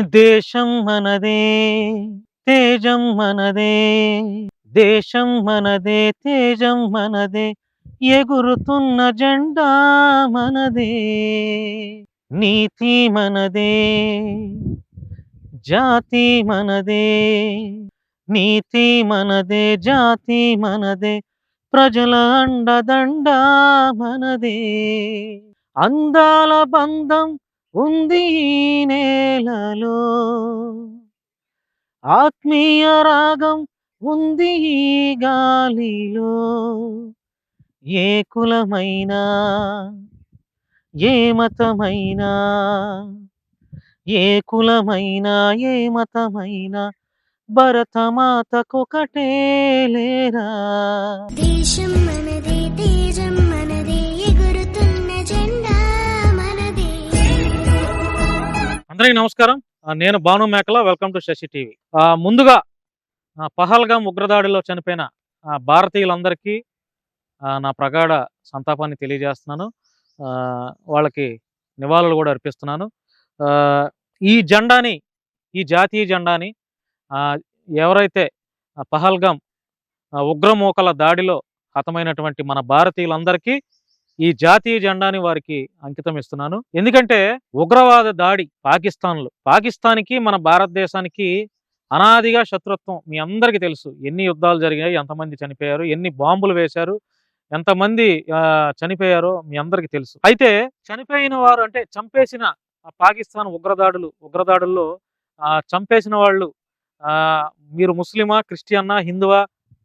దేశం మనదే తేజం మనదే దేశం మనదే తేజం మనదే ఎగురుతున్న జెండా మనదే నీతి మనదే జాతి మనదే నీతి మనదే జాతి మనదే ప్రజల అండదండ మనదే అందాల బంధం ఉంది నేలలో. ఆత్మీయ రాగం ఉంది ఈ గాలిలో. ఏ కులమైనా ఏ మతమైనా ఏ కులమైనా ఏ మతమైనా భరతమాతకొకటే లేరా? దేశం మనదే తేజం. అందరికీ నమస్కారం. నేను భాను మేకల వెల్కమ్ టు శశి టీవీ. ముందుగా ఆ, ఉగ్రదాడిలో చనిపోయిన ఆ, భారతీయులందరికీ నా ప్రగాఢ సంతాపాన్ని తెలియజేస్తున్నాను. వాళ్ళకి నివాళులు కూడా అర్పిస్తున్నాను. ఈ జెండాని ఈ జాతీయ జెండాని ఎవరైతే పహల్గాం ఉగ్రమూకల దాడిలో హతమైనటువంటి మన భారతీయులందరికీ ఈ జాతీయ జెండాని వారికి అంకితం ఇస్తున్నాను. ఎందుకంటే ఉగ్రవాద దాడి పాకిస్తాన్లో పాకిస్తాన్కి మన భారతదేశానికి అనాదిగా శత్రుత్వం మీ అందరికీ తెలుసు. ఎన్ని యుద్ధాలు జరిగాయి ఎంతమంది చనిపోయారు ఎన్ని బాంబులు వేశారు ఎంతమంది చనిపోయారో మీ అందరికీ తెలుసు. అయితే చనిపోయిన వారు అంటే చంపేసిన పాకిస్తాన్ ఉగ్రదాడులు ఉగ్రదాడుల్లో చంపేసిన వాళ్ళు మీరు ముస్లిమా క్రిస్టియన్నా హిందువా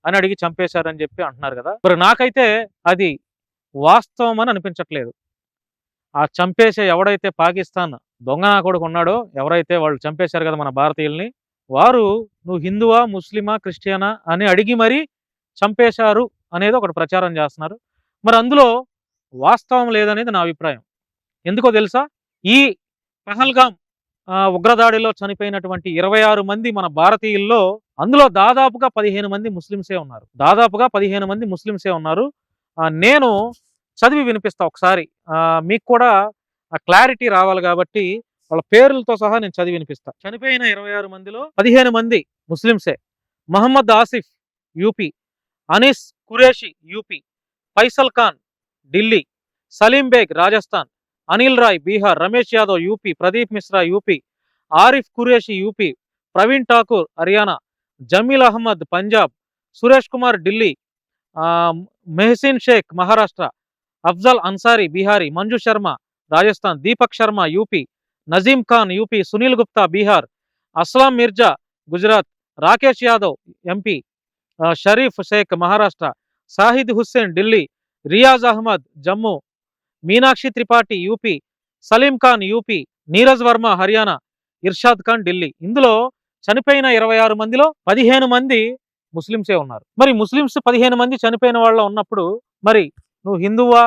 అని అడిగి చంపేశారని చెప్పి అంటున్నారు కదా. మరి నాకైతే అది వాస్తవం అని అనిపించట్లేదు. ఆ చంపేసే ఎవడైతే పాకిస్తాన్ దొంగ కొడుకు ఉన్నాడో ఎవరైతే వాళ్ళు చంపేశారు కదా మన భారతీయుల్ని వారు నువ్వు హిందువా ముస్లిమా క్రిస్టియనా అని అడిగి మరీ చంపేశారు అనేది ఒకటి ప్రచారం చేస్తున్నారు. మరి అందులో వాస్తవం లేదనేది నా అభిప్రాయం. ఎందుకో తెలుసా? ఈ పహల్గాం ఉగ్రదాడిలో చనిపోయినటువంటి ఇరవై ఆరు మంది మన భారతీయుల్లో అందులో దాదాపుగా పదిహేను మంది ముస్లింసే ఉన్నారు. దాదాపుగా పదిహేను మంది ముస్లింసే ఉన్నారు. నేను చదివి వినిపిస్తా ఒకసారి. మీకు కూడా ఆ క్లారిటీ రావాలి కాబట్టి వాళ్ళ పేర్లతో సహా నేను చదివి వినిపిస్తా. చనిపోయిన ఇరవై ఆరు మందిలో పదిహేను మంది ముస్లింసే Mohammed Asif UP. Anees Qureshi UP. Faisal Khan Delhi. Salim Baig Rajasthan. Anil Rai Bihar. Ramesh Yadav UP. Pradeep Mishra UP. Arif Qureshi UP. Praveen Thakur Haryana. Jameel Ahmed Punjab. Suresh Kumar Delhi. Mohsin Sheikh Maharashtra. Afzal Ansari Bihari Manju Sharma Rajasthan Deepak Sharma UP Nazim Khan UP Sunil Gupta Bihar Aslam Mirza Gujarat Rakesh Yadav MP Sharif Sheikh Maharashtra Sahid Hussain Delhi Riyaz Ahmed Jammu Meenakshi Tripathi UP Salim Khan UP Neeraj Verma Haryana Irshad Khan Delhi. ఇందులో చనిపోయిన ఇరవై ఆరు మందిలో పదిహేను మంది ముస్లింసే ఉన్నారు. మరి Muslims పదిహేను మంది చనిపోయిన వాళ్ళ ఉన్నప్పుడు మరి నువ్వు హిందువా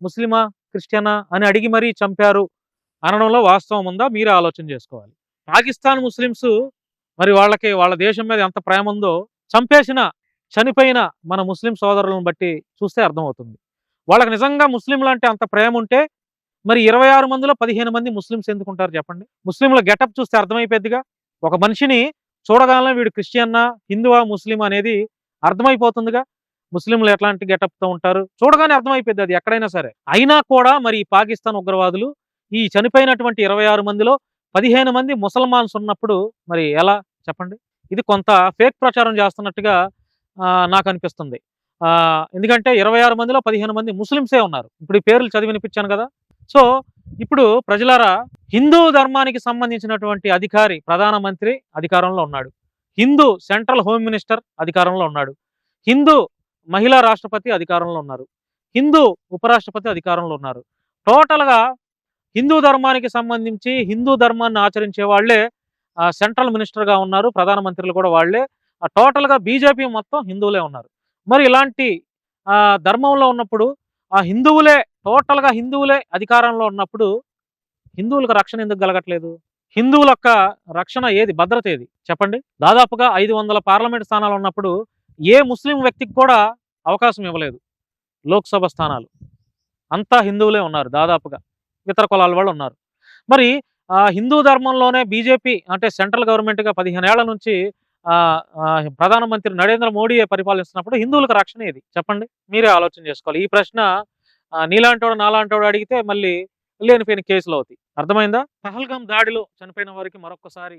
ముస్లిమా క్రిస్టియనా అని అడిగి మరీ చంపారు అనడంలో వాస్తవం ఉందా? మీరే ఆలోచన చేసుకోవాలి. పాకిస్తాన్ ముస్లిమ్స్ మరి వాళ్ళకి వాళ్ళ దేశం మీద ఎంత ప్రేమ ఉందో చంపేసిన చనిపోయిన మన ముస్లిం సోదరులను బట్టి చూస్తే అర్థమవుతుంది. వాళ్ళకి నిజంగా ముస్లింలు అంటే అంత ప్రేమ ఉంటే మరి ఇరవై ఆరు మందిలో పదిహేను మంది ముస్లింస్ ఎందుకుంటారు చెప్పండి? ముస్లింల గెటప్ చూస్తే అర్థమైపోద్దిగా ఒక మనిషిని చూడగానే వీడు క్రిస్టియన్నా హిందువా ముస్లిం అనేది అర్థమైపోతుందిగా. ముస్లింలు ఎట్లాంటి గెటప్తో ఉంటారు? చూడగానే అర్థమైపోయింది అది ఎక్కడైనా సరే. అయినా కూడా మరి పాకిస్తాన్ ఉగ్రవాదులు ఈ చనిపోయినటువంటి ఇరవై ఆరు మందిలో పదిహేను మంది ముసల్మాన్స్ ఉన్నప్పుడు మరి ఎలా? చెప్పండి. ఇది కొంత ఫేక్ ప్రచారం చేస్తున్నట్టుగా ఆ, నాకు అనిపిస్తుంది. ఆ, ఎందుకంటే ఇరవై ఆరు మందిలో పదిహేను మంది ముస్లింసే ఉన్నారు. ఇప్పుడు ఈ పేర్లు చదివి వినిపించాను కదా. సో ఇప్పుడు ప్రజలారా హిందూ ధర్మానికి సంబంధించినటువంటి అధికారి ప్రధానమంత్రి అధికారంలో ఉన్నాడు. హిందూ సెంట్రల్ హోమ్ మినిస్టర్ అధికారంలో ఉన్నాడు. హిందూ మహిళా రాష్ట్రపతి అధికారంలో ఉన్నారు. హిందూ ఉపరాష్ట్రపతి అధికారంలో ఉన్నారు. టోటల్గా హిందూ ధర్మానికి సంబంధించి హిందూ ధర్మాన్ని ఆచరించే వాళ్ళే సెంట్రల్ మినిస్టర్గా ఉన్నారు ప్రధానమంత్రులు కూడా వాళ్ళే. ఆ, టోటల్గా బీజేపీ మొత్తం హిందువులే ఉన్నారు. మరి ఇలాంటి ఆ, ధర్మంలో ఉన్నప్పుడు ఆ హిందువులే టోటల్గా హిందువులే అధికారంలో ఉన్నప్పుడు హిందువులకు రక్షణ ఎందుకు కలగట్లేదు? హిందువుల యొక్క రక్షణ ఏది? భద్రత ఏది? చెప్పండి. దాదాపుగా ఐదు వందల పార్లమెంట్ స్థానాలు ఉన్నప్పుడు ఏ ముస్లిం వ్యక్తికి కూడా అవకాశం ఇవ్వలేదు. లోక్సభ స్థానాలు. అంతా హిందువులే ఉన్నారు దాదాపుగా. ఇతర కులాల వాళ్ళు ఉన్నారు. మరి ఆ, హిందూ ధర్మంలోనే బీజేపీ అంటే సెంట్రల్ గవర్నమెంట్గా పదిహేను ఏళ్ళ నుంచి ప్రధానమంత్రి నరేంద్ర మోడీ పరిపాలిస్తున్నప్పుడు హిందువులకు రక్షణ ఇది చెప్పండి. మీరే ఆలోచన చేసుకోవాలి. ఈ ప్రశ్న నీలాంటోడు నాలాంటోడు అడిగితే మళ్ళీ లేనిపోయిన కేసులు అవుతాయి. అర్థమైందా? పహల్గాం దాడిలో చనిపోయిన వారికి మరొకసారి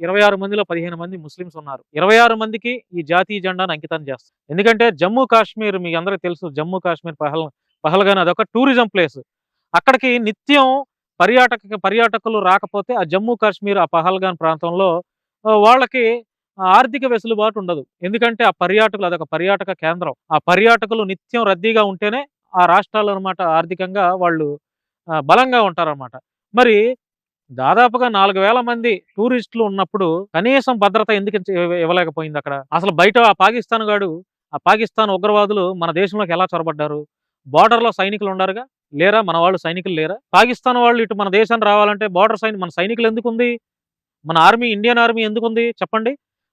ఇరవై ఆరు మందిలో పదిహేను మంది ముస్లిమ్స్ ఉన్నారు. ఇరవై ఆరు మందికి ఈ జాతీయ జెండాను అంకితం చేస్తారు ఎందుకంటే జమ్మూ కాశ్మీర్ మీకు అందరికీ తెలుసు జమ్మూ కాశ్మీర్ పహల్ పహల్గాన్ అదొక టూరిజం ప్లేస్. అక్కడికి నిత్యం పర్యాటక పర్యాటకులు రాకపోతే ఆ జమ్మూ కాశ్మీర్ ఆ పహల్గాన్ ప్రాంతంలో వాళ్ళకి ఆర్థిక వెసులుబాటు ఉండదు. ఎందుకంటే ఆ పర్యాటకులు అదొక పర్యాటక కేంద్రం. ఆ పర్యాటకులు నిత్యం రద్దీగా ఉంటేనే ఆ రాష్ట్రాలు అనమాట ఆర్థికంగా వాళ్ళు బలంగా ఉంటారన్నమాట. మరి దాదాపుగా నాలుగు వేల మంది టూరిస్టులు ఉన్నప్పుడు కనీసం భద్రత ఎందుకు ఇవ్వలేకపోయింది అక్కడ? అసలు బయట ఆ పాకిస్తాన్ గాడు ఆ పాకిస్తాన్ ఉగ్రవాదులు మన దేశంలోకి ఎలా చొరబడ్డారు? బార్డర్లో సైనికులు ఉండారుగా లేరా? మన వాళ్ళు సైనికులు లేరా? పాకిస్తాన్ వాళ్ళు ఇటు మన దేశాన్ని రావాలంటే బార్డర్ సైన్ మన సైనికులు ఎందుకు ఉంది మన ఆర్మీ ఇండియన్ ఆర్మీ ఎందుకుంది? చెప్పండి.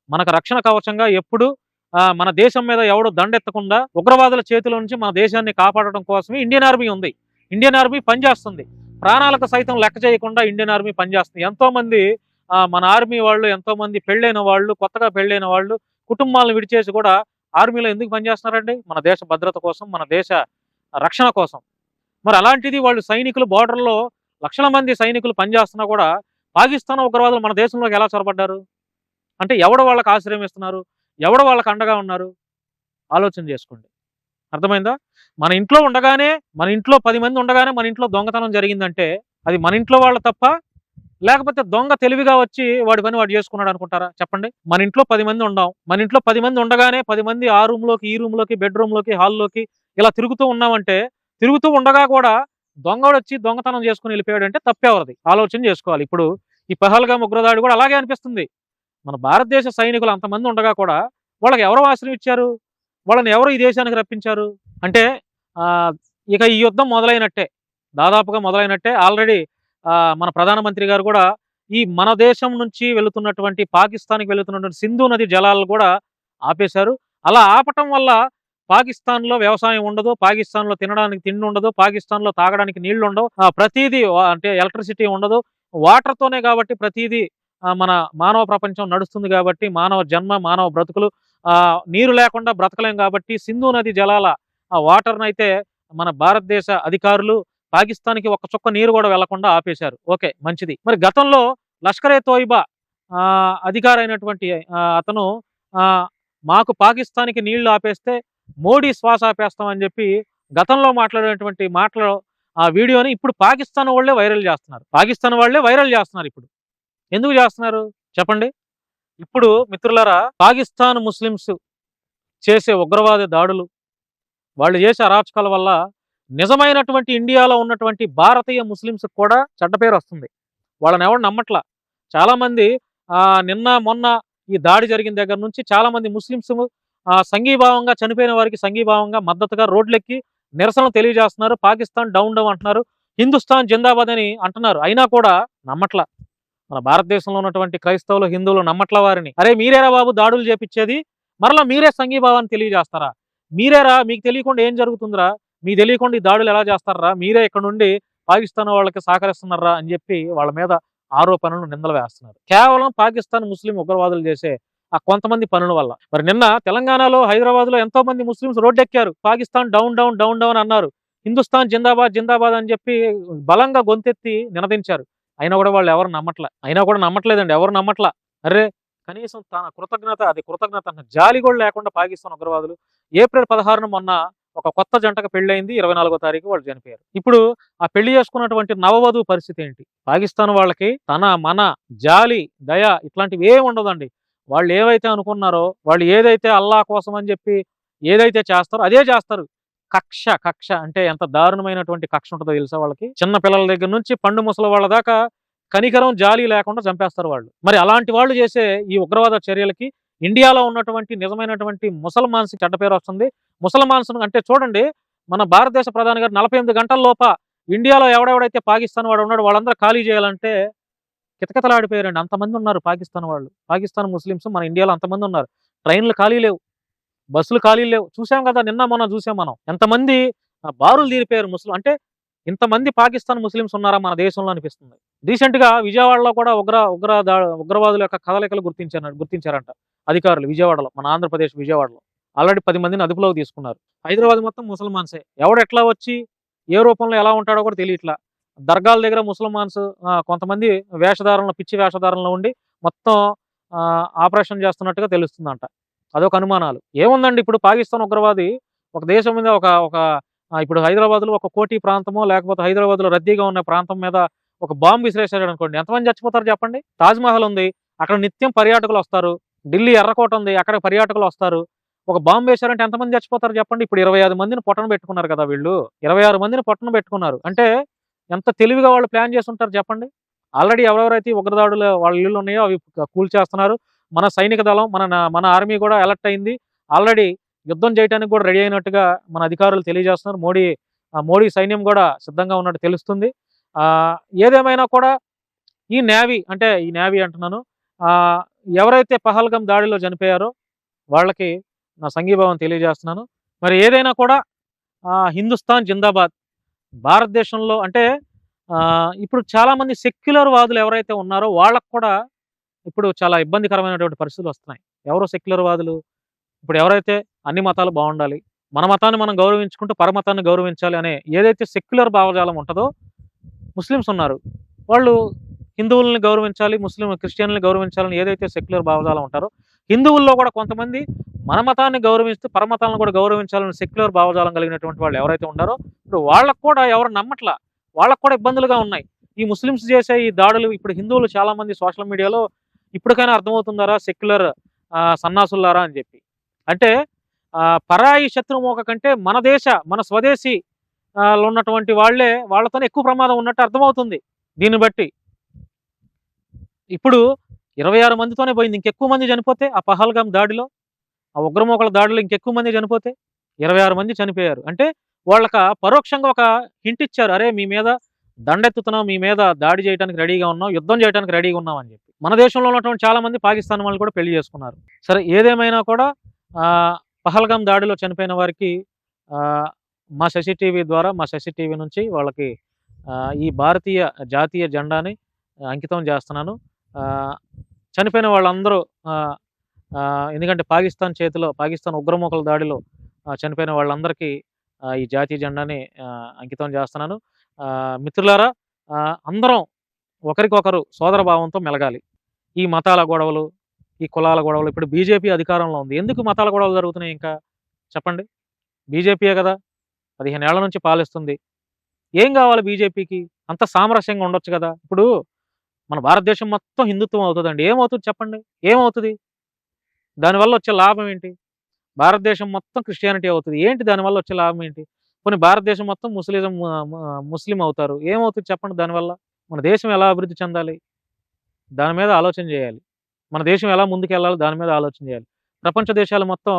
మనకు రక్షణ కవచంగా ఎప్పుడు ఆ, మన దేశం మీద ఎవడు దండెత్తకుండా ఉగ్రవాదుల చేతిలో నుంచి మన దేశాన్ని కాపాడటం కోసమే ఇండియన్ ఆర్మీ ఉంది. ఇండియన్ ఆర్మీ పనిచేస్తుంది. ప్రాణాలకు సైతం లెక్క చేయకుండా ఇండియన్ ఆర్మీ పనిచేస్తుంది. ఎంతోమంది మన ఆర్మీ వాళ్ళు ఎంతోమంది పెళ్ళైన వాళ్ళు కొత్తగా పెళ్ళైన వాళ్ళు కుటుంబాలను విడిచేసి కూడా ఆర్మీలో ఎందుకు పనిచేస్తున్నారండి? మన దేశ భద్రత కోసం మన దేశ రక్షణ కోసం. మరి అలాంటిది వాళ్ళు సైనికులు బార్డర్లో లక్షల మంది సైనికులు పనిచేస్తున్నా కూడా పాకిస్తాన్ ఉగ్రవాదులు మన దేశంలోకి ఎలా చొరబడ్డారు? అంటే ఎవడు వాళ్ళకి ఆశ్రయం ఇస్తున్నారు? ఎవడు వాళ్ళకి అండగా ఉన్నారు? ఆలోచన చేసుకోండి. అర్థమైందా? మన ఇంట్లో ఉండగానే మన ఇంట్లో పది మంది ఉండగానే మన ఇంట్లో దొంగతనం జరిగిందంటే అది మన ఇంట్లో వాళ్ళు తప్ప? లేకపోతే దొంగ తెలివిగా వచ్చి వాడి పని వాడు చేసుకున్నాడు అనుకుంటారా? చెప్పండి. మన ఇంట్లో పది మంది ఉండాం మన ఇంట్లో పది మంది ఉండగానే పది మంది ఆ రూమ్లోకి ఈ రూమ్లోకి లోకి హాల్లోకి ఇలా తిరుగుతూ ఉన్నామంటే తిరుగుతూ ఉండగా కూడా దొంగడు వచ్చి దొంగతనం చేసుకుని వెళ్ళిపోయాడు అంటే తప్పేవరది? ఆలోచన చేసుకోవాలి. ఇప్పుడు ఈ పహల్గా ఉగ్రదాడి కూడా అలాగే అనిపిస్తుంది. మన భారతదేశ సైనికులు అంతమంది ఉండగా కూడా వాళ్ళకి ఎవరు ఆశ్రయం ఇచ్చారు? వాళ్ళని ఎవరు ఈ దేశానికి రప్పించారు? అంటే ఆ, ఇక ఈ యుద్ధం మొదలైనట్టే దాదాపుగా మొదలైనట్టే. ఆల్రెడీ మన ప్రధానమంత్రి గారు కూడా ఈ మన దేశం నుంచి వెళుతున్నటువంటి పాకిస్తాన్కి వెళుతున్నటువంటి సింధు నది జలాలు కూడా ఆపేశారు. అలా ఆపటం వల్ల పాకిస్తాన్లో వ్యవసాయం ఉండదు పాకిస్తాన్లో తినడానికి తిండి ఉండదు పాకిస్తాన్లో తాగడానికి నీళ్ళు ఉండవు ఆ, ప్రతిదీ అంటే ఎలక్ట్రిసిటీ ఉండదు. వాటర్ తోనే కాబట్టి ప్రతిదీ మన మానవ ప్రపంచం నడుస్తుంది కాబట్టి మానవ జన్మ మానవ బ్రతుకులు నీరు లేకుండా బ్రతకలేం కాబట్టి సింధు నది జలాల ఆ వాటర్ను అయితే మన భారతదేశ అధికారులు పాకిస్తాన్కి ఒక చుక్క నీరు కూడా వెళ్ళకుండా ఆపేశారు. ఓకే మంచిది. మరి గతంలో లష్కరే తోయిబా ఆ, అతను ఆ, మాకు పాకిస్తాన్కి నీళ్ళు ఆపేస్తే మోడీ శ్వాస ఆపేస్తామని చెప్పి గతంలో మాట్లాడినటువంటి మాటలు ఆ వీడియోని ఇప్పుడు పాకిస్తాన్ వాళ్ళే వైరల్ చేస్తున్నారు. పాకిస్తాన్ వాళ్ళే వైరల్ చేస్తున్నారు ఇప్పుడు. ఎందుకు చేస్తున్నారు? చెప్పండి. ఇప్పుడు మిత్రులరా పాకిస్తాన్ ముస్లిమ్స్ చేసే ఉగ్రవాద దాడులు వాళ్ళు చేసే అరాచకాల వల్ల నిజమైనటువంటి ఇండియాలో ఉన్నటువంటి భారతీయ ముస్లిమ్స్ కూడా చెడ్డ పేరు వస్తుంది. వాళ్ళని ఎవరు నమ్మట్లా? చాలా మంది ఆ, నిన్న మొన్న ఈ దాడి జరిగిన దగ్గర నుంచి చాలా మంది ముస్లిమ్స్ ఆ, సంఘీభావంగా చనిపోయిన వారికి సంఘీభావంగా మద్దతుగా రోడ్లెక్కి నిరసనలు తెలియజేస్తున్నారు. పాకిస్తాన్ డౌన్ డౌన్ అంటున్నారు. హిందుస్థాన్ జిందాబాద్ అని అంటున్నారు. అయినా కూడా నమ్మట్లా? మన భారతదేశంలో ఉన్నటువంటి క్రైస్తవులు హిందువులు నమ్మట్ల వారిని. అరే మీరేరా బాబు దాడులు చేపించేది? మరలా మీరే సంఘీభావాన్ని తెలియజేస్తారా? మీరేరా మీకు తెలియకుండా ఏం జరుగుతుందిరా? మీ తెలియకుండా ఈ దాడులు ఎలా చేస్తారా? మీరే ఇక్కడ నుండి పాకిస్తాన్ వాళ్ళకి సహకరిస్తున్నారా? అని చెప్పి వాళ్ళ మీద ఆరోపణలు నిందలు వేస్తున్నారు. కేవలం పాకిస్తాన్ ముస్లిం ఉగ్రవాదులు చేసే ఆ కొంతమంది పనుల వల్ల. మరి నిన్న తెలంగాణలో హైదరాబాద్లో ఎంతో మంది Muslims రోడ్డెక్కారు. Pakistan down down down down అన్నారు. హిందుస్థాన్ జిందాబాద్ జిందాబాద్ అని చెప్పి బలంగా గొంతెత్తి నినదించారు. అయినా కూడా వాళ్ళు ఎవరు నమ్మట్లే. అయినా కూడా నమ్మట్లేదండి. ఎవరు నమ్మట్లా? అరే కనీసం తన కృతజ్ఞత అది కృతజ్ఞత అన్న జాలి కూడా లేకుండా పాకిస్తాన్ ఉగ్రవాదులు ఏప్రిల్ పదహారున మొన్న ఒక కొత్త జంటకు పెళ్ళయింది. ఇరవై నాలుగో తారీఖు వాళ్ళు చనిపోయారు. ఇప్పుడు ఆ పెళ్ళి చేసుకున్నటువంటి నవవధువు పరిస్థితి ఏంటి? పాకిస్తాన్ వాళ్ళకి తన మన జాలి దయ ఇట్లాంటివి ఏమి ఉండదండి. వాళ్ళు ఏవైతే అనుకున్నారో వాళ్ళు ఏదైతే అల్లా కోసం అని చెప్పి ఏదైతే చేస్తారో అదే చేస్తారు. కక్ష కక్ష అంటే ఎంత దారుణమైనటువంటి కక్ష ఉంటుందో తెలుసా వాళ్ళకి? చిన్న పిల్లల దగ్గర నుంచి పండు ముసలి వాళ్ళ దాకా కనికరం జాలి లేకుండా చంపేస్తారు వాళ్ళు. మరి అలాంటి వాళ్ళు చేసే ఈ ఉగ్రవాద చర్యలకి ఇండియాలో ఉన్నటువంటి నిజమైనటువంటి ముసల్మాన్స్ చెడ్డ పేరు వస్తుంది. ముసల్మాన్స్ అంటే చూడండి మన భారతదేశ ప్రధాని గారు నలభై ఎనిమిది గంటల లోప ఇండియాలో ఎవడెవడైతే పాకిస్తాన్ వాడు ఉన్నాడు వాళ్ళందరూ ఖాళీ చేయాలంటే కితకితలాడిపోయారండి. అంతమంది ఉన్నారు పాకిస్తాన్ వాళ్ళు. పాకిస్తాన్ ముస్లిమ్స్ మన ఇండియాలో అంతమంది ఉన్నారు. ట్రైన్లు ఖాళీ లేవు. బస్సులు ఖాళీ లేవు. చూసాం కదా నిన్న మొన్న చూసాం మనం. ఎంతమంది బారులు తీరిపోయారు ముస్లిం అంటే ఇంతమంది పాకిస్తాన్ ముస్లిమ్స్ ఉన్నారా మన దేశంలో అనిపిస్తుంది. రీసెంట్గా విజయవాడలో కూడా ఉగ్ర ఉగ్ర ఉగ్రవాదుల యొక్క కదలికలు గుర్తించారు గుర్తించారంట అధికారులు విజయవాడలో మన ఆంధ్రప్రదేశ్ విజయవాడలో. ఆల్రెడీ పది మందిని అదుపులోకి తీసుకున్నారు. హైదరాబాద్ మొత్తం ముసల్మాన్సే. ఎవడు ఎట్లా వచ్చి ఏ రూపంలో ఎలా ఉంటాడో కూడా తెలియట్లా. దర్గాల దగ్గర ముసల్మాన్స్ కొంతమంది వేషధారణలో పిచ్చి వేషధారణలో ఉండి మొత్తం ఆపరేషన్ చేస్తున్నట్టుగా తెలుస్తుందంట. అదొక అనుమానాలు. ఏముందండి ఇప్పుడు పాకిస్తాన్ ఉగ్రవాది ఒక దేశం మీద ఒక ఒక ఇప్పుడు హైదరాబాద్లో ఒక కోటి ప్రాంతమో లేకపోతే హైదరాబాద్లో రద్దీగా ఉన్న ప్రాంతం మీద ఒక బాంబు విసిరేసాడు అనుకోండి ఎంతమంది చచ్చిపోతారు చెప్పండి? తాజ్ మహల్ ఉంది అక్కడ నిత్యం పర్యాటకులు వస్తారు ఢిల్లీ ఎర్రకోట ఉంది అక్కడ పర్యాటకులు వస్తారు. ఒక బాంబు వేశారంటే ఎంతమంది చచ్చిపోతారు చెప్పండి? ఇప్పుడు ఇరవై ఆరు మందిని పొట్టన పెట్టుకున్నారు కదా వీళ్ళు. ఇరవై ఆరు మందిని పొట్టన పెట్టుకున్నారు. అంటే ఎంత తెలివిగా వాళ్ళు ప్లాన్ చేస్తుంటారు చెప్పండి? ఆల్రెడీ ఎవరెవరైతే ఉగ్రదాడులు వాళ్ళ ఇల్లు ఉన్నాయో అవి కూల్చేస్తున్నారు. మన సైనిక దళం మన మన ఆర్మీ కూడా అలర్ట్ అయింది. ఆల్రెడీ యుద్ధం చేయడానికి కూడా రెడీ అయినట్టుగా మన అధికారులు తెలియజేస్తున్నారు. మోడీ మోడీ సైన్యం కూడా సిద్ధంగా ఉన్నట్టు తెలుస్తుంది. ఏదేమైనా కూడా ఈ నేవీ అంటే ఈ నేవీ అంటున్నాను ఎవరైతే పహల్గం దాడిలో చనిపోయారో వాళ్ళకి నా సంఘీభావం తెలియజేస్తున్నాను. మరి ఏదైనా కూడా హిందుస్థాన్ జిందాబాద్ భారతదేశంలో అంటే ఆ, ఇప్పుడు చాలామంది సెక్యులర్ వాదులు ఎవరైతే ఉన్నారో వాళ్ళకు కూడా ఇప్పుడు చాలా ఇబ్బందికరమైనటువంటి పరిస్థితులు వస్తున్నాయి. ఎవరో సెక్యులర్ వాదులు? ఇప్పుడు ఎవరైతే అన్ని మతాలు బాగుండాలి మన మతాన్ని మనం గౌరవించుకుంటూ పరమతాన్ని గౌరవించాలి అనే ఏదైతే సెక్యులర్ భావజాలం ఉంటుందో ముస్లిమ్స్ ఉన్నారు. వాళ్ళు హిందువుల్ని గౌరవించాలి ముస్లిం క్రిస్టియన్లని గౌరవించాలని ఏదైతే సెక్యులర్ భావజాలం ఉంటారో హిందువుల్లో కూడా కొంతమంది మన మతాన్ని గౌరవిస్తూ పరమతాలను కూడా గౌరవించాలని సెక్యులర్ భావజాలం కలిగినటువంటి వాళ్ళు ఎవరైతే ఉన్నారో ఇప్పుడు వాళ్ళకు కూడా ఎవరు నమ్మట్లా? వాళ్ళకు కూడా ఇబ్బందులుగా ఉన్నాయి. ఈ ముస్లిమ్స్ చేసే ఈ దాడులు ఇప్పుడు హిందువులు చాలామంది సోషల్ మీడియాలో ఇప్పటికైనా అర్థమవుతుందారా? సెక్యులర్ సన్నాసులారా అని చెప్పి. అంటే ఆ, పరాయి శత్రుమోక కంటే మన దేశ మన స్వదేశీ లో ఉన్నటువంటి వాళ్ళే వాళ్ళతోనే ఎక్కువ ప్రమాదం ఉన్నట్టు అర్థమవుతుంది దీన్ని బట్టి. ఇప్పుడు ఇరవై ఆరు మందితోనే పోయింది. ఇంకెక్కువ మంది చనిపోతే ఆ పహల్గాం దాడిలో ఆ ఉగ్రమోకల దాడిలో ఇంకెక్కువ మంది చనిపోతే ఇరవై ఆరు మంది చనిపోయారు. అంటే వాళ్ళక పరోక్షంగా ఒక హింట్ ఇచ్చారు. అరే మీ మీద దండెత్తుతున్నాం మీ మీద దాడి చేయడానికి రెడీగా ఉన్నాం యుద్ధం చేయడానికి రెడీగా ఉన్నాం అని చెప్పి. మన దేశంలో ఉన్నటువంటి చాలా మంది పాకిస్తాన్ వాళ్ళు కూడా పెళ్ళి చేసుకున్నారు. సరే ఏదేమైనా కూడా పహల్గాం దాడిలో చనిపోయిన వారికి మా శశి టీవీ ద్వారా మా శశి టీవీ నుంచి వాళ్ళకి ఈ భారతీయ జాతీయ జెండాని అంకితం చేస్తున్నాను. చనిపోయిన వాళ్ళందరూ ఎందుకంటే పాకిస్తాన్ చేతిలో పాకిస్తాన్ ఉగ్రమూకల దాడిలో చనిపోయిన వాళ్ళందరికీ ఈ జాతీయ జెండాని అంకితం చేస్తున్నాను. మిత్రులారా అందరం ఒకరికొకరు సోదర భావంతో మెలగాలి. ఈ మతాల గొడవలు ఈ కులాల గొడవలు ఇప్పుడు బీజేపీ అధికారంలో ఉంది. ఎందుకు మతాల గొడవలు జరుగుతున్నాయి ఇంకా? చెప్పండి. బీజేపీయే కదా? పదిహేను ఏళ్ళ నుంచి పాలిస్తుంది. ఏం కావాలి బీజేపీకి? అంత సామరస్యంగా ఉండొచ్చు కదా? ఇప్పుడు మన భారతదేశం మొత్తం హిందుత్వం అవుతుందండి. ఏమవుతుంది చెప్పండి? ఏమవుతుంది? దానివల్ల వచ్చే లాభం ఏంటి? భారతదేశం మొత్తం క్రిస్టియానిటీ అవుతుంది. ఏంటి దానివల్ల వచ్చే లాభం ఏంటి? కొన్ని భారతదేశం మొత్తం ముస్లిజం ముస్లిం అవుతారు. ఏమవుతుంది చెప్పండి దానివల్ల? మన దేశం ఎలా అభివృద్ధి చెందాలి? దాని మీద ఆలోచన చేయాలి. మన దేశం ఎలా ముందుకు వెళ్ళాలి దాని మీద ఆలోచన చేయాలి. ప్రపంచ దేశాలు మొత్తం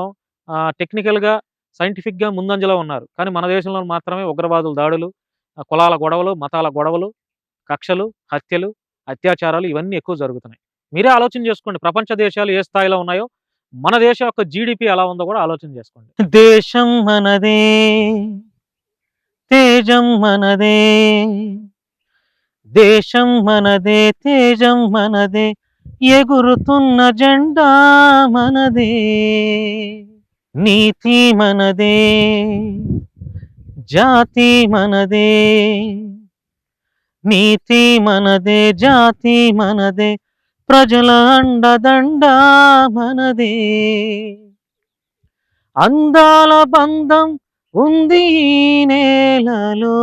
టెక్నికల్గా సైంటిఫిక్గా ముందంజలో ఉన్నారు. కానీ మన దేశంలో మాత్రమే ఉగ్రవాదుల దాడులు కులాల గొడవలు మతాల గొడవలు కక్షలు హత్యలు అత్యాచారాలు ఇవన్నీ ఎక్కువ జరుగుతున్నాయి. మీరే ఆలోచన చేసుకోండి. ప్రపంచ దేశాలు ఏ స్థాయిలో ఉన్నాయో మన దేశం యొక్క జీడిపి ఎలా ఉందో కూడా ఆలోచన చేసుకోండి. దేశం మనదే. తేజం మనదే. దేశం మనదే తేజం మనదే. ఎగురుతున్న జెండా మనదే. నీతి మనదే. జాతి మనదే. నీతి మనదే జాతి మనదే. ప్రజల అండదండ మనదే. అందాల బంధం ఉంది నేలలో.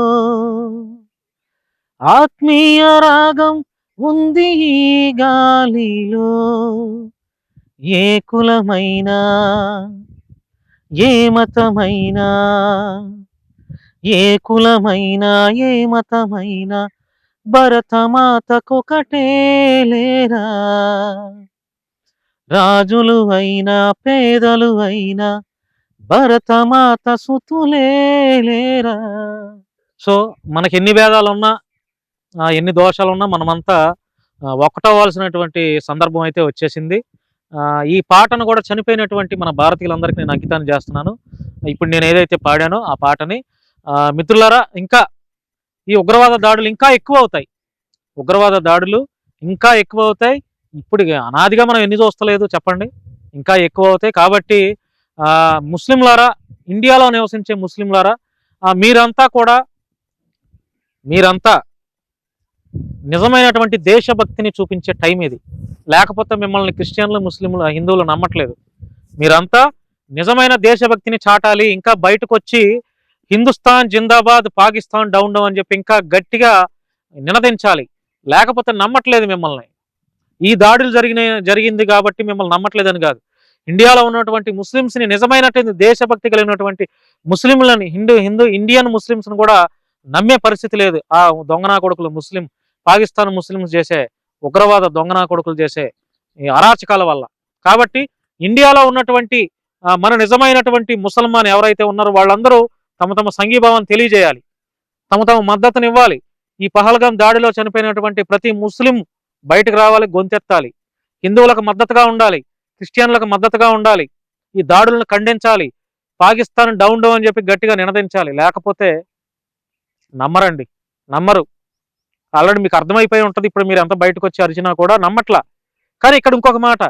ఆత్మీయ రాగం ఉంది ఈ గాలిలో. ఏ కులమైనా ఏ మతమైనా ఏ కులమైనా ఏ మతమైనా భరతమాతకొకటే లేరా. రాజులు అయినా పేదలు అయినా భరతమాత సుతులే లేరా సో మనకి ఎన్ని భేదాలు ఉన్నా ఎన్ని దోషాలు ఉన్నా మనమంతా ఆ, ఒకటవ్వాల్సినటువంటి సందర్భం అయితే వచ్చేసింది. ఈ పాటను కూడా చనిపోయినటువంటి మన భారతీయులందరికీ నేను అంకితాన్ని చేస్తున్నాను. ఇప్పుడు నేను ఏదైతే పాడానో ఆ పాటని మిత్రులారా ఇంకా ఈ ఉగ్రవాద దాడులు ఇంకా ఎక్కువ అవుతాయి ఉగ్రవాద దాడులు ఇంకా ఎక్కువ అవుతాయి ఇప్పుడు అనాదిగా మనం ఎన్ని చూస్తలేదు చెప్పండి. ఇంకా ఎక్కువ అవుతాయి కాబట్టి ముస్లింలారా ఇండియాలో నివసించే ముస్లింలారా మీరంతా కూడా మీరంతా నిజమైనటువంటి దేశభక్తిని చూపించే టైం ఇది. లేకపోతే మిమ్మల్ని క్రిస్టియన్లు ముస్లింలు హిందువులు నమ్మట్లేదు. మీరంతా నిజమైన దేశభక్తిని చాటాలి ఇంకా బయటకు వచ్చి హిందుస్థాన్ జిందాబాద్ పాకిస్తాన్ డౌన్ డౌన్ అని చెప్పి ఇంకా గట్టిగా నినదించాలి. లేకపోతే నమ్మట్లేదు మిమ్మల్ని. ఈ దాడులు జరిగిన జరిగింది కాబట్టి మిమ్మల్ని నమ్మట్లేదని కాదు. ఇండియాలో ఉన్నటువంటి ముస్లిమ్స్ని నిజమైనటువంటి దేశభక్తి కలిగినటువంటి ముస్లింలని హిందూ హిందూ ఇండియన్ ముస్లిమ్స్ని కూడా నమ్మే పరిస్థితి లేదు. ఆ దొంగనా కొడుకులు ముస్లిం పాకిస్తాన్ ముస్లిమ్స్ చేసే ఉగ్రవాద దొంగనా కొడుకులు చేసే ఈ అరాచకాల వల్ల. కాబట్టి ఇండియాలో ఉన్నటువంటి మన నిజమైనటువంటి ముసల్మాన్ ఎవరైతే ఉన్నారో వాళ్ళందరూ తమ తమ సంఘీభావం తెలియజేయాలి. తమ తమ మద్దతునివ్వాలి. ఈ పహల్గాం దాడిలో చనిపోయినటువంటి ప్రతి ముస్లిం బయటకు రావాలి గొంతెత్తాలి. హిందువులకు మద్దతుగా ఉండాలి. క్రిస్టియన్లకు మద్దతుగా ఉండాలి. ఈ దాడులను ఖండించాలి. పాకిస్తాన్ డౌన్ డౌన్ అని చెప్పి గట్టిగా నినదించాలి. లేకపోతే నమ్మరండి. నమ్మరు. ఆల్రెడీ మీకు అర్థమైపోయి ఉంటుంది. ఇప్పుడు మీరు ఎంత బయటకు వచ్చి అరిచినా కూడా నమ్మట్లా. కానీ ఇక్కడ ఇంకొక మాట.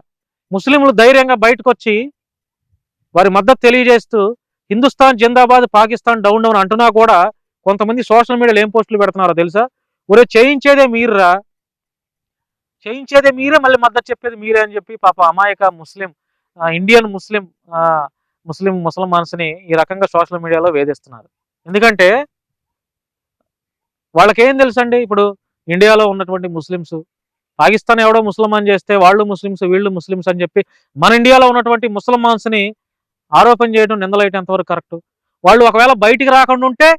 ముస్లింలు ధైర్యంగా బయటకు వచ్చి వారి మద్దతు తెలియజేస్తూ హిందుస్థాన్ జిందాబాద్ పాకిస్తాన్ డౌన్ డౌన్ అంటున్నా కూడా కొంతమంది సోషల్ మీడియాలో ఏం పోస్టులు పెడుతున్నారో తెలుసా? ఒరే చేయించేదే మీరురా. చేయించేదే మీరే మళ్ళీ మద్దతు చెప్పేది మీరే అని చెప్పి పాప అమాయక ముస్లిం ఇండియన్ ముస్లిం ఆ, ముస్లిం ముసల్మాన్స్ని ఈ రకంగా సోషల్ మీడియాలో వేధిస్తున్నారు. ఎందుకంటే వాళ్ళకేం తెలుసండి? ఇప్పుడు ఇండియాలో ఉన్నటువంటి ముస్లిమ్స్ పాకిస్తాన్ ఎవడో ముసల్మాన్ చేస్తే వాళ్ళు ముస్లిమ్స్ వీళ్ళు ముస్లిమ్స్ అని చెప్పి మన ఇండియాలో ఉన్నటువంటి ముసల్మాన్స్ని ఆరోపణ చేయడం నిందలేయటం ఎంతవరకు కరెక్ట్. వాళ్ళు ఒకవేళ బయటికి రాకుండా ఉంటే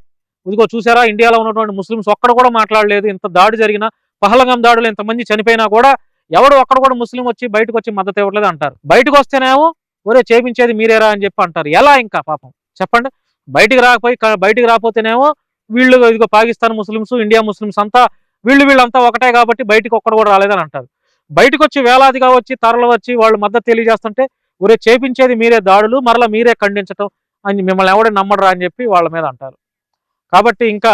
ఇదిగో చూసారా ఇండియాలో ఉన్నటువంటి ముస్లిమ్స్ ఒక్కడ కూడా మాట్లాడలేదు ఇంత దాడి జరిగిన పహలగం దాడులు ఇంతమంది చనిపోయినా కూడా ఎవడు ఒక్కడ కూడా ముస్లిం వచ్చి బయటకు వచ్చి మద్దతు ఇవ్వట్లేదు అంటారు. బయటకు వస్తేనేమో ఒరే చేపించేది మీరేరా అని చెప్పి అంటారు. ఎలా ఇంకా పాపం? చెప్పండి. బయటికి రాకపోయి బయటికి రాకపోతేనేమో వీళ్ళు ఇదిగో పాకిస్తాన్ ముస్లిమ్స్ ఇండియా ముస్లిమ్స్ అంతా వీళ్ళు వీళ్ళంతా ఒకటే కాబట్టి బయటికి ఒక్కడు కూడా రాలేదని అంటారు. బయటకు వచ్చి వేలాదిగా వచ్చి తరలు వచ్చి వాళ్ళు మద్దతు తెలియజేస్తుంటే ఒరే చేపించేది మీరే దాడులు మరలా మీరే ఖండించటం అని మిమ్మల్ని ఎవడే నమ్మడరా అని చెప్పి వాళ్ళ మీద అంటారు. కాబట్టి ఇంకా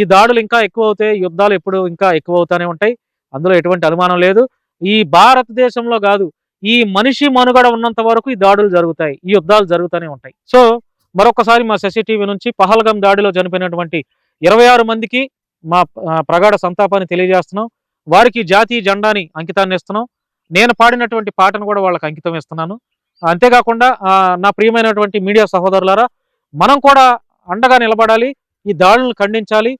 ఈ దాడులు ఇంకా ఎక్కువ అవుతాయి యుద్ధాలు ఎప్పుడు ఇంకా ఎక్కువ అవుతానే ఉంటాయి. అందులో ఎటువంటి అనుమానం లేదు. ఈ భారతదేశంలో కాదు ఈ మనిషి మనుగడ ఉన్నంత వరకు ఈ దాడులు జరుగుతాయి ఈ యుద్ధాలు జరుగుతూనే ఉంటాయి. సో మరొకసారి మా శశి టీవీ నుంచి పహల్గం దాడిలో చనిపోయినటువంటి ఇరవై ఆరు మందికి మా ప్రగాఢ సంతాపాన్ని తెలియజేస్తున్నాం. వారికి జాతీయ జెండాని అంకితాన్ని ఇస్తున్నాం నేను పాడినటువంటి పాటను కూడా వాళ్ళకి అంకితం ఇస్తున్నాను అంతేకాకుండా నా ప్రియమైనటువంటి మీడియా సహోదరులారా మనం కూడా అండగా నిలబడాలి. ఈ దాడులను ఖండించాలి.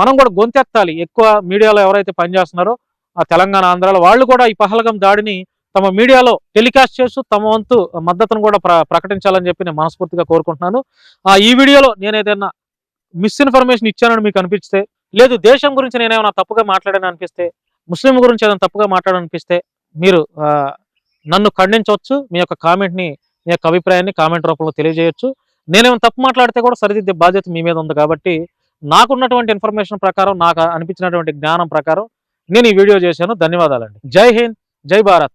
మనం కూడా గొంతెత్తాలి. ఎక్కువ మీడియాలో ఎవరైతే పనిచేస్తున్నారో ఆ తెలంగాణ ఆంధ్రాలో వాళ్ళు కూడా ఈ పహల్గం దాడిని తమ మీడియాలో టెలికాస్ట్ చేస్తూ తమ వంతు మద్దతును కూడా ప్ర ప్రకటించాలని చెప్పి నేను మనస్ఫూర్తిగా కోరుకుంటున్నాను. ఆ ఈ వీడియోలో నేను ఏదైనా మిస్ఇన్ఫర్మేషన్ ఇచ్చానని మీకు అనిపిస్తే లేదు దేశం గురించి నేను ఏమైనా తప్పుగా మాట్లాడాను అనిపిస్తే ముస్లిం గురించి ఏదైనా తప్పుగా మాట్లాడాలనిపిస్తే మీరు నన్ను ఖండించవచ్చు. మీ యొక్క కామెంట్ని మీ యొక్క అభిప్రాయాన్ని కామెంట్ రూపంలో తెలియజేయొచ్చు. నేనేమైనా తప్పు మాట్లాడితే కూడా సరిదిద్దే బాధ్యత మీ మీద ఉంది కాబట్టి నాకున్నటువంటి ఇన్ఫర్మేషన్ ప్రకారం నాకు అనిపించినటువంటి జ్ఞానం ప్రకారం నేను ఈ వీడియో చేశాను. ధన్యవాదాలండి. జై హింద్ జై భారత్.